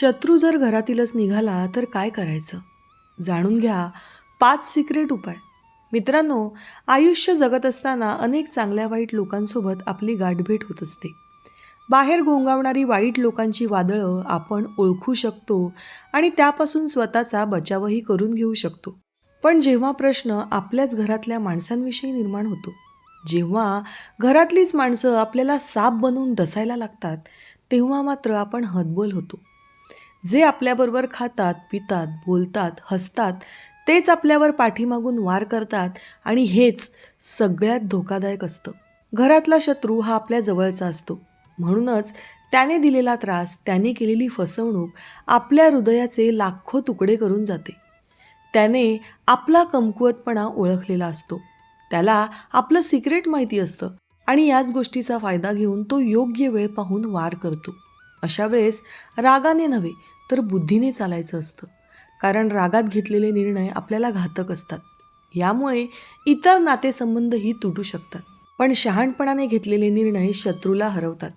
शत्रू जर घरातीलच निघाला तर काय करायचं? जाणून घ्या पाच सिक्रेट उपाय. मित्रांनो आयुष्य जगत असताना अनेक चांगल्या वाईट लोकांसोबत आपली गाठभेट होत असते. बाहेर घोंगावणारी वाईट लोकांची वादळं आपण ओळखू शकतो आणि त्यापासून स्वतःचा बचावही करून घेऊ शकतो. पण जेव्हा प्रश्न आपल्याच घरातल्या माणसांविषयी निर्माण होतो जेव्हा घरातलीच माणसं आपल्याला साप बनवून डसायला लागतात तेव्हा मात्र आपण हतबल होतो. जे आपल्याबरोबर खातात पितात बोलतात हसतात तेच आपल्यावर पाठीमागून वार करतात आणि हेच सगळ्यात धोकादायक असतं. घरातला शत्रू हा आपल्या जवळचा असतो. म्हणूनच त्याने दिलेला त्रास त्याने केलेली फसवणूक आपल्या हृदयाचे लाखो तुकडे करून जाते. त्याने आपला कमकुवतपणा ओळखलेला असतो. त्याला आपलं सिक्रेट माहिती असतं आणि याच गोष्टीचा फायदा घेऊन तो योग्य वेळ पाहून वार करतो. अशा वेळेस रागाने नव्हे तर बुद्धीने चालायचं असतं. कारण रागात घेतलेले निर्णय आपल्याला घातक असतात. यामुळे इतर नातेसंबंधही तुटू शकतात. पण शहाणपणाने घेतलेले निर्णय शत्रूला हरवतात.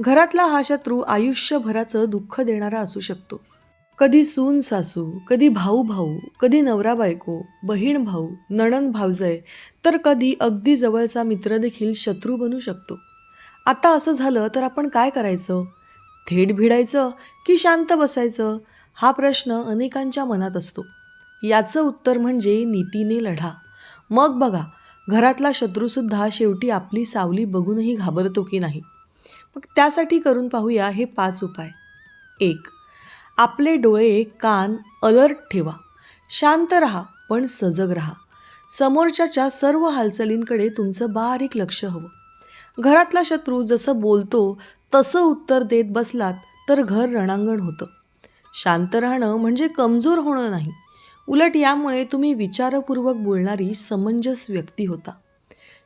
घरातला हा शत्रू आयुष्यभराचं दुःख देणारा असू शकतो. कधी सून सासू कधी भाऊ भाऊ कधी नवरा बायको बहीण भाऊ नणन भावजय तर कधी अगदी जवळचा मित्र देखील शत्रू बनू शकतो. आता असं झालं तर आपण काय करायचं? थेट भिडायचं की शांत बसायचं? हा प्रश्न अनेकांच्या मनात असतो. याचं उत्तर म्हणजे नीतीने लढा. मग बघा घरातला शत्रूसुद्धा शेवटी आपली सावली बघूनही घाबरतो की नाही? मग त्यासाठी करून पाहूया हे पाच उपाय. एक आपले डोळे कान अलर्ट ठेवा. शांत रहा पण सजग रहा. समोरच्याच्या सर्व हालचालींकडे तुमचं बारीक लक्ष हवं. घरातला शत्रू जसं बोलतो तसं उत्तर देत बसलात तर घर रणांगण होतं. शांत राहणं म्हणजे कमजोर होणं नाही. उलट यामुळे तुम्ही विचारपूर्वक बोलणारी समंजस व्यक्ती होता.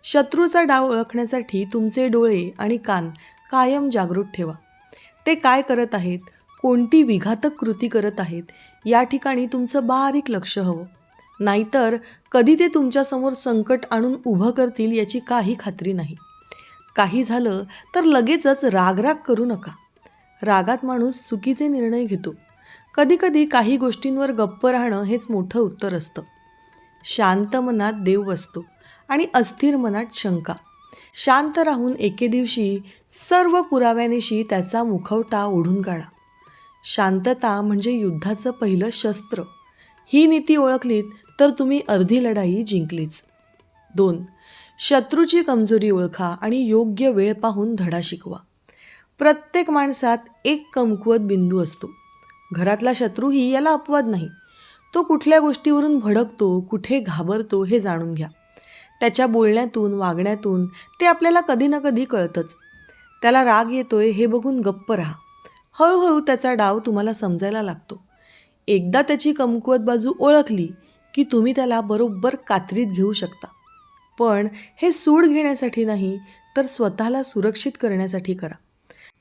शत्रूचा डाव ओळखण्यासाठी तुमचे डोळे आणि कान कायम जागृत ठेवा. ते काय करत आहेत? कोणती विघातक कृती करत आहेत? या ठिकाणी तुमचं बारीक लक्ष हवं. नाहीतर कधी ते तुमच्यासमोर संकट आणून उभं करतील याची काही खात्री नाही. काही झालं तर लगेचच रागराग करू नका. रागात माणूस चुकीचे निर्णय घेतो. कधीकधी काही गोष्टींवर गप्प राहणं हेच मोठं उत्तर असतं. शांत मनात देव असतो आणि अस्थिर मनात शंका. शांत राहून एके दिवशी सर्व पुराव्यानिशी त्याचा मुखवटा ओढून काढा. शांतता म्हणजे युद्धाचं पहिलं शस्त्र. ही नीती ओळखलीत तर तुम्ही अर्धी लढाई जिंकलीच. दोन शत्रूची कमजोरी ओळखा आणि योग्य वेळ पाहून धडा शिकवा. प्रत्येक माणसात एक कमकुवत बिंदू असतो. घरातला शत्रूही याला अपवाद नाही. तो कुठल्या गोष्टीवरून भडकतो कुठे घाबरतो हे जाणून घ्या. त्याच्या बोलण्यातून वागण्यातून ते आपल्याला कधी ना कधी कळतंच. त्याला राग येतोय हे बघून गप्प राहा. हळूहळू त्याचा डाव तुम्हाला समजायला लागतो. एकदा त्याची कमकुवत बाजू ओळखली की तुम्ही त्याला बरोबर कात्रीत घेऊ शकता. पण हे सूड घेण्यासाठी नाही तर स्वतःला सुरक्षित करण्यासाठी करा.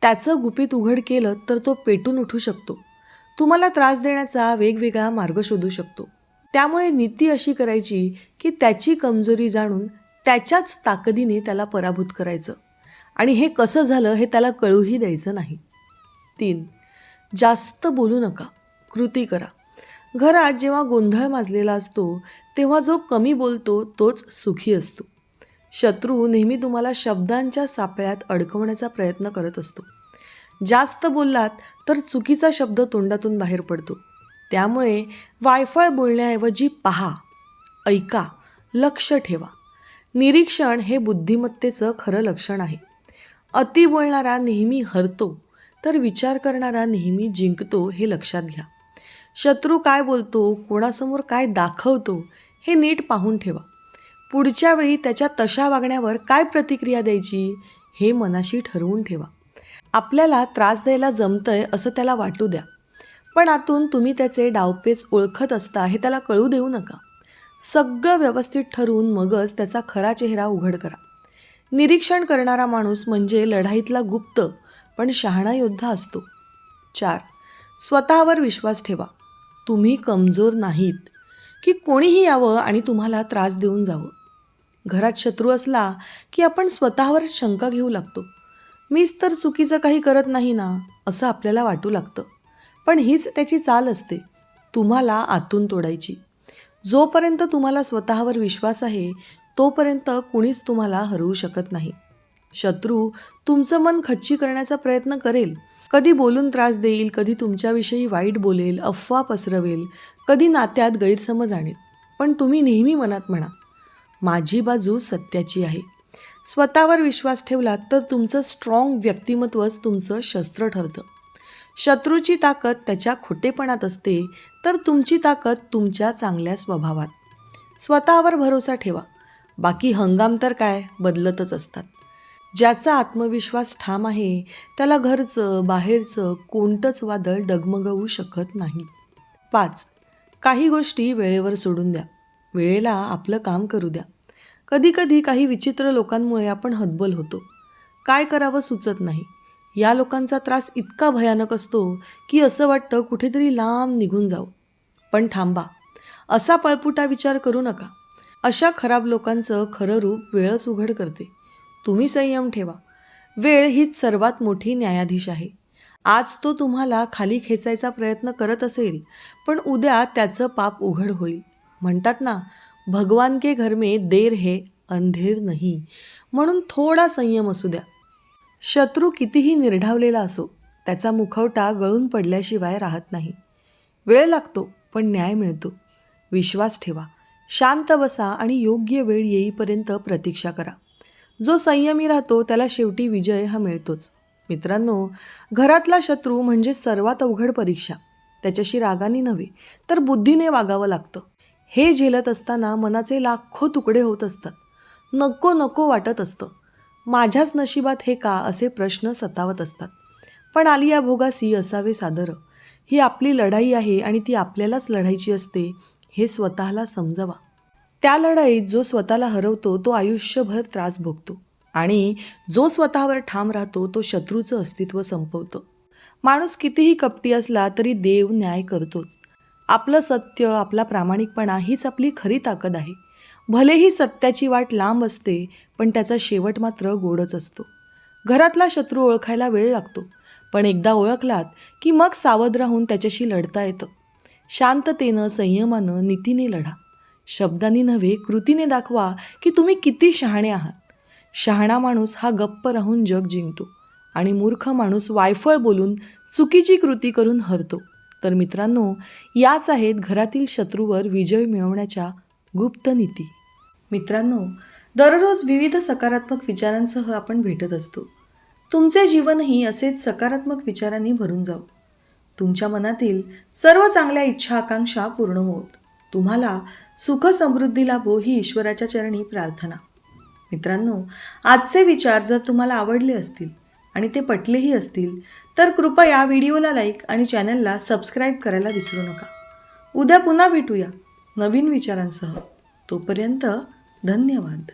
त्याचं गुपित उघड केलं तर तो पेटून उठू शकतो. तुम्हाला त्रास देण्याचा वेगवेगळा मार्ग शोधू शकतो. त्यामुळे नीती अशी करायची की त्याची कमजोरी जाणून त्याच्याच ताकदीने त्याला पराभूत करायचं. आणि हे कसं झालं हे त्याला कळूही द्यायचं नाही. तीन जास्त बोलू नका. कृती करा. घरात जेव्हा गोंधळ माजलेला असतो तेव्हा जो कमी बोलतो तोच सुखी असतो. शत्रू नेहमी तुम्हाला शब्दांच्या सापळ्यात अडकवण्याचा प्रयत्न करत असतो. जास्त बोललात तर चुकीचा शब्द तोंडातून बाहेर पडतो. त्यामुळे वायफळ बोलण्याऐवजी पहा ऐका लक्ष ठेवा. निरीक्षण हे बुद्धिमत्तेचं खरं लक्षण आहे. अति बोलणारा नेहमी हरतो तर विचार करणारा नेहमी जिंकतो हे लक्षात घ्या. शत्रू काय बोलतो कोणासमोर काय दाखवतो हे नीट पाहून ठेवा. पुढच्या वेळी त्याच्या तशा वागण्यावर काय प्रतिक्रिया द्यायची हे मनाशी ठरवून ठेवा. आपल्याला त्रास द्यायला जमतंय असं त्याला वाटू द्या. पण आतून तुम्ही त्याचे डावपेच ओळखत असता हे त्याला कळू देऊ नका. सगळं व्यवस्थित ठरवून मगच त्याचा खरा चेहरा उघड करा. निरीक्षण करणारा माणूस म्हणजे लढाईतला गुप्त पण शहाणा योद्धा असतो. चार. स्वतःवर विश्वास ठेवा. तुम्ही कमजोर नाहीत की कोणीही यावं आणि तुम्हाला त्रास देऊन जावं. घरात शत्रू असला की आपण स्वतःवर शंका घेऊ लागतो. मीच तर चुकीचं काही करत नाही ना असं आपल्याला वाटू लागतं. पण हीच त्याची चाल असते तुम्हाला आतून तोडायची. जोपर्यंत तुम्हाला स्वतःवर विश्वास आहे तोपर्यंत कुणीच तुम्हाला हरवू शकत नाही. शत्रू तुमचं मन खच्ची करण्याचा प्रयत्न करेल कधी बोलून त्रास देईल कधी तुमच्याविषयी वाईट बोलेल अफवा पसरवेल कधी नात्यात गैरसमज आणेल. पण तुम्ही नेहमी मनात म्हणा माझी बाजू सत्याची आहे. स्वतःवर विश्वास ठेवलात तर तुमचं स्ट्रॉंग व्यक्तिमत्वच तुमचं शस्त्र ठरतं. शत्रूची ताकद त्याच्या खोटेपणात असते तर तुमची ताकद तुमच्या चांगल्या स्वभावात. स्वतःवर भरोसा ठेवा. बाकी हंगाम तर काय बदलतच असतात. ज्याचा आत्मविश्वास ठाम आहे त्याला घरचं बाहेरचं कोणतंच वादळ डगमगवू शकत नाही. पाच काही गोष्टी वेळेवर सोडून द्या. वेळेला आपलं काम करू द्या. कधीकधी काही विचित्र लोकांमुळे आपण हतबल होतो. काय करावं सुचत नाही. या लोकांचा त्रास इतका भयानक असतो की असं वाटतं कुठेतरी लांब निघून जावं. पण थांबा. असा पळपुटा विचार करू नका. अशा खराब लोकांचं खरं रूप वेळच उघड करते. तुम्ही संयम ठेवा. वेळ हीच सर्वात मोठी न्यायाधीश आहे. आज तो तुम्हाला खाली खेचायचा प्रयत्न करत असेल पण उद्या त्याचं पाप उघड होईल. म्हणतात ना भगवान के घर में देर हे अंधेर नाही. म्हणून थोडा संयम असू द्या. शत्रू कितीही निर्ढावलेला असो त्याचा मुखवटा गळून पडल्याशिवाय राहत नाही. वेळ लागतो पण न्याय मिळतो. विश्वास ठेवा. शांत बसा आणि योग्य वेळ येईपर्यंत प्रतीक्षा करा. जो संयमी राहतो त्याला शेवटी विजय हा मिळतोच. मित्रांनो घरातला शत्रू म्हणजे सर्वात अवघड परीक्षा. त्याच्याशी रागाने नव्हे तर बुद्धीने वागावं लागतं. हे झेलत असताना मनाचे लाखो तुकडे होत असतात. नको नको वाटत असतं. माझ्याच नशिबात हे का असे प्रश्न सतावत असतात. पण आलिया भोगासी असावे सादर. ही आपली लढाई आहे आणि ती आपल्यालाच लढायची असते हे स्वतःला समजवा. त्या लढाईत जो स्वतःला हरवतो तो आयुष्यभर त्रास भोगतो आणि जो स्वतःवर ठाम राहतो तो शत्रूचं अस्तित्व संपवतो. माणूस कितीही कपटी असला तरी देव न्याय करतोच. आपलं सत्य आपला प्रामाणिकपणा हीच आपली खरी ताकद आहे. भलेही सत्याची वाट लांब असते पण त्याचा शेवट मात्र गोडच असतो. घरातला शत्रू ओळखायला वेळ लागतो पण एकदा ओळखलात की मग सावध राहून त्याच्याशी लढता येतं. शांततेनं संयमानं नीतीने लढा. शब्दांनी नव्हे कृतीने दाखवा की तुम्ही किती शहाणे आहात. शहाणा माणूस हा गप्प राहून जग जिंकतो आणि मूर्ख माणूस वायफळ बोलून चुकीची कृती करून हरतो. तर मित्रांनो याच आहेत घरातील शत्रूवर विजय मिळवण्याच्या गुप्त नीती. मित्रांनो दररोज विविध सकारात्मक विचारांसह आपण भेटत असतो. तुमचे जीवनही असेच सकारात्मक विचारांनी भरून जाऊ तुमच्या मनातील सर्व चांगल्या इच्छा आकांक्षा पूर्ण होत. तुम्हाला सुख समृद्धी लाभो ही ईश्वराच्या चरणी प्रार्थना. मित्रांनो आजचे विचार जर तुम्हाला आवडले असतील आणि ते पटलेही असतील तर कृपया व्हिडिओला लाईक आणि चॅनलला सबस्क्राईब करायला विसरू नका. उद्या पुन्हा भेटूया नवीन विचारांसह. तोपर्यंत धन्यवाद.